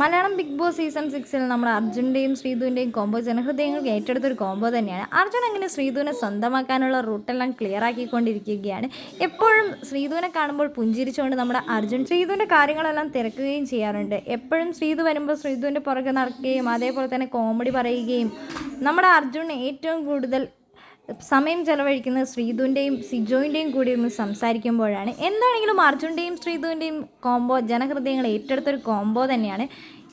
Malayalam big boss season സിക്സിൽ നമ്മുടെ അർജുന്റെയും ശ്രീധുവിന്റെയും combo ജനഹൃദയങ്ങൾക്ക് ഏറ്റെടുത്തൊരു combo തന്നെയാണ്. അർജുൻ അങ്ങനെ ശ്രീധുവിനെ സ്വന്തമാക്കാനുള്ള റൂട്ടെല്ലാം ക്ലിയർ ആക്കിക്കൊണ്ടിരിക്കുകയാണ്. എപ്പോഴും ശ്രീധുവിനെ കാണുമ്പോൾ പുഞ്ചിരിച്ചുകൊണ്ട് നമ്മുടെ അർജുൻ ശ്രീധുവിന്റെ കാര്യങ്ങളെല്ലാം തിരക്കുകയും ചെയ്യാറുണ്ട്. എപ്പോഴും ശ്രീധു വരുമ്പോൾ ശ്രീധുവിന്റെ പുറകെ നടക്കുകയും അതേപോലെ തന്നെ കോമഡി പറയുകയും നമ്മുടെ അർജുൻ ഏറ്റവും കൂടുതൽ സമയം ചെലവഴിക്കുന്നത് ശ്രീധുവിന്റെയും സിജോയിന്റെയും കൂടി ഒന്ന് സംസാരിക്കുമ്പോഴാണ്. എന്താണെങ്കിലും അർജുന്റെയും ശ്രീധുവിന്റെയും കോംബോ ജനഹൃദയങ്ങൾ ഏറ്റെടുത്തൊരു കോംബോ തന്നെയാണ്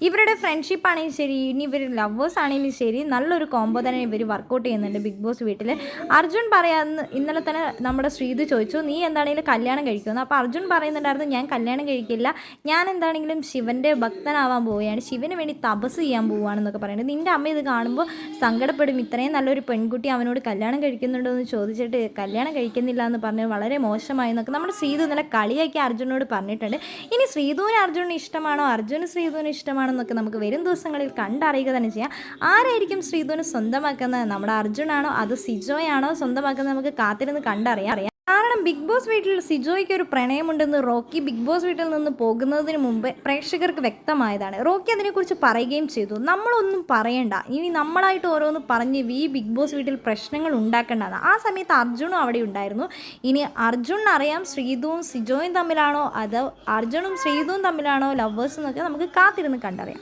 ഇവരുടെ ഫ്രണ്ട്ഷിപ്പ് ആണെങ്കിലും ശരി ഇനി ഇവർ ലവേഴ്സ് ആണെങ്കിലും ശരി നല്ലൊരു കോംബോ തന്നെ ഇവർ വർക്കൗട്ട് ചെയ്യുന്നുണ്ട് ബിഗ് ബോസ് വീട്ടിൽ അർജുൻ പറയാന്ന് ഇന്നലെ തന്നെ നമ്മുടെ ശ്രീത് ചോദിച്ചു നീ എന്താണെങ്കിലും കല്യാണം കഴിക്കുമെന്ന്? അപ്പോൾ അർജുൻ പറയുന്നുണ്ടായിരുന്നു ഞാൻ കല്യാണം കഴിക്കില്ല. ഞാൻ എന്താണെങ്കിലും ശിവന്റെ ഭക്തനാവാൻ പോവുകയാണ്. ശിവന് വേണ്ടി തപസ് ചെയ്യാൻ പോവുകയാണെന്നൊക്കെ പറയുന്നത് നിന്റെ അമ്മ ഇത് കാണുമ്പോൾ സങ്കടപ്പെടും. ഇത്രയും നല്ലൊരു പെൺകുട്ടി അവനോട് കല്യാണം കഴിക്കുന്നുണ്ടോ എന്ന് ചോദിച്ചിട്ട് കല്യാണം കഴിക്കുന്നില്ല എന്ന് പറഞ്ഞ് വളരെ മോശമായി എന്നൊക്കെ നമ്മുടെ ശ്രീതു ഇന്നലെ കളിയാക്കി അർജുനോട് പറഞ്ഞിട്ടുണ്ട്. ഇനി ശ്രീതുവിന് അർജുനിന് ഇഷ്ടമാണോ? അർജുന് ശ്രീതുവിന് ഇഷ്ടമാണോ എന്നൊക്കെ നമുക്ക് വരും ദിവസങ്ങളിൽ കണ്ടറിയുക തന്നെ ചെയ്യാം. ആരായിരിക്കും ശ്രീധുവിന് സ്വന്തമാക്കുന്നത്? നമ്മുടെ അർജുനാണോ? അത് സിജോയാണോ സ്വന്തമാക്കുന്നത്? നമുക്ക് കാത്തിരുന്ന് കണ്ടറിയാം. കാരണം ബിഗ് ബോസ് വീട്ടിൽ സിജോയ്ക്ക് ഒരു പ്രണയമുണ്ടെന്ന് റോക്കി ബിഗ് ബോസ് വീട്ടിൽ നിന്ന് പോകുന്നതിന് മുമ്പ് പ്രേക്ഷകർക്ക് വ്യക്തമായതാണ്. റോക്കി അതിനെക്കുറിച്ച് പറയുകയും ചെയ്തു. നമ്മളൊന്നും പറയണ്ട. ഇനി നമ്മളായിട്ട് ഓരോന്ന് പറഞ്ഞ് ഈ ബിഗ് ബോസ് വീട്ടിൽ പ്രശ്നങ്ങൾ ഉണ്ടാക്കേണ്ടതാണ്. ആ സമയത്ത് അർജുനും അവിടെ ഉണ്ടായിരുന്നു. ഇനി അർജുനെ അറിയാം ശ്രീതുവും സിജോയും തമ്മിലാണോ അതോ അർജുനും ശ്രീതുവും തമ്മിലാണോ ലവേഴ്സ് എന്നൊക്കെ നമുക്ക് കാത്തിരുന്ന് കണ്ടറിയാം.